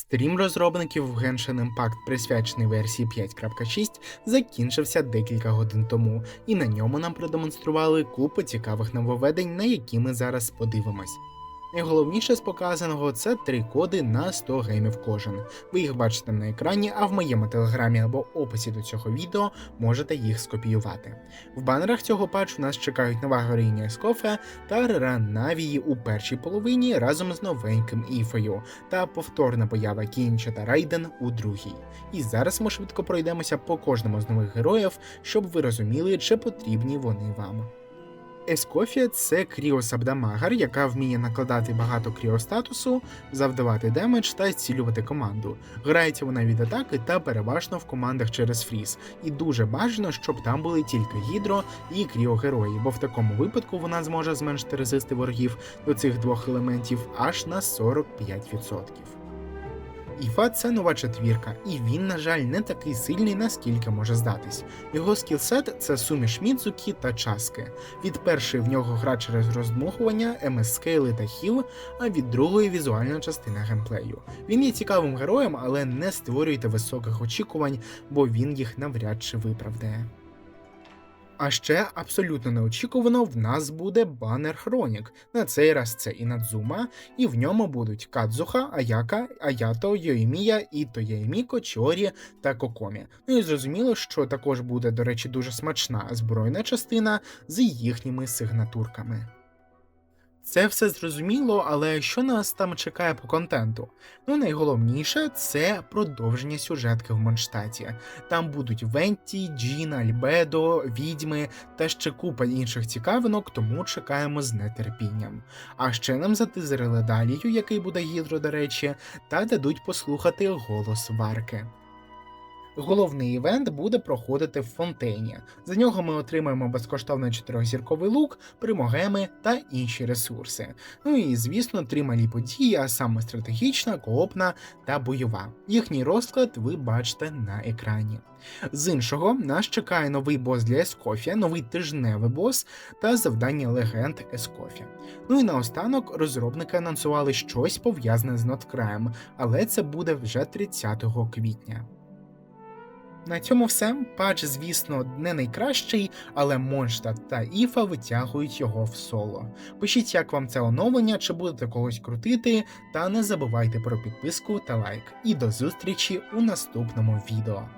Стрім розробників в Genshin Impact, присвячений версії 5.6, закінчився декілька годин тому, і на ньому нам продемонстрували купу цікавих нововведень, на які ми зараз подивимось. Найголовніше з показаного це три коди на 100 геймів кожен. Ви їх бачите на екрані, а в моєму телеграмі або описі до цього відео можете їх скопіювати. В банерах цього патчу нас чекають нова героїня Ескофе та Реран Навії у першій половині разом з новеньким Іфою та повторна поява Кінча та Райден у другій. І зараз ми швидко пройдемося по кожному з нових героїв, щоб ви розуміли, чи потрібні вони вам. Ескофія це кріосабдамагар, яка вміє накладати багато кріостатусу, завдавати демедж та зцілювати команду. Грається вона від атаки та переважно в командах через фріз, і дуже бажано, щоб там були тільки гідро і кріогерої, бо в такому випадку вона зможе зменшити резисти ворогів до цих двох елементів аж на 45%. Іфа це нова четвірка, і він, на жаль, не такий сильний, наскільки може здатись. Його скілсет це суміш Мідзукі та часки. Від першої в нього гра через роздмухування, МС-скейли та хіл, а від другої візуальна частина геймплею. Він є цікавим героєм, але не створюйте високих очікувань, бо він їх навряд чи виправдає. А ще абсолютно неочікувано в нас буде банер Хронік. На цей раз це Інадзума, і в ньому будуть Кадзуха, Аяка, Аято, Йоїмія, Іто Яєміко, Чорі та Кокомі. Ну і зрозуміло, що також буде, до речі, дуже смачна збройна частина з їхніми сигнатурками. Це все зрозуміло, але що нас там чекає по контенту? Ну, найголовніше це продовження сюжетки в Монштаті. Там будуть Венті, Джін, Альбедо, відьми та ще купа інших цікавинок, тому чекаємо з нетерпінням. А ще нам затизерили Далію, який буде гідро, до речі, та дадуть послухати голос Варки. Головний івент буде проходити в фонтейні. За нього ми отримаємо безкоштовний чотирьохзірковий лук, примогеми та інші ресурси. Ну і звісно, три малі події, а саме стратегічна, коопна та бойова. Їхній розклад ви бачите на екрані. З іншого, нас чекає новий бос для Ескофія, новий тижневий бос та завдання легенд Ескофія. Ну і наостанок розробники анонсували щось пов'язане з Ноткраєм, але це буде вже 30 квітня. На цьому все. Патч, звісно, не найкращий, але Монштадт та Іфа витягують його в соло. Пишіть, як вам це оновлення, чи будете когось крутити, та не забувайте про підписку та лайк. І до зустрічі у наступному відео.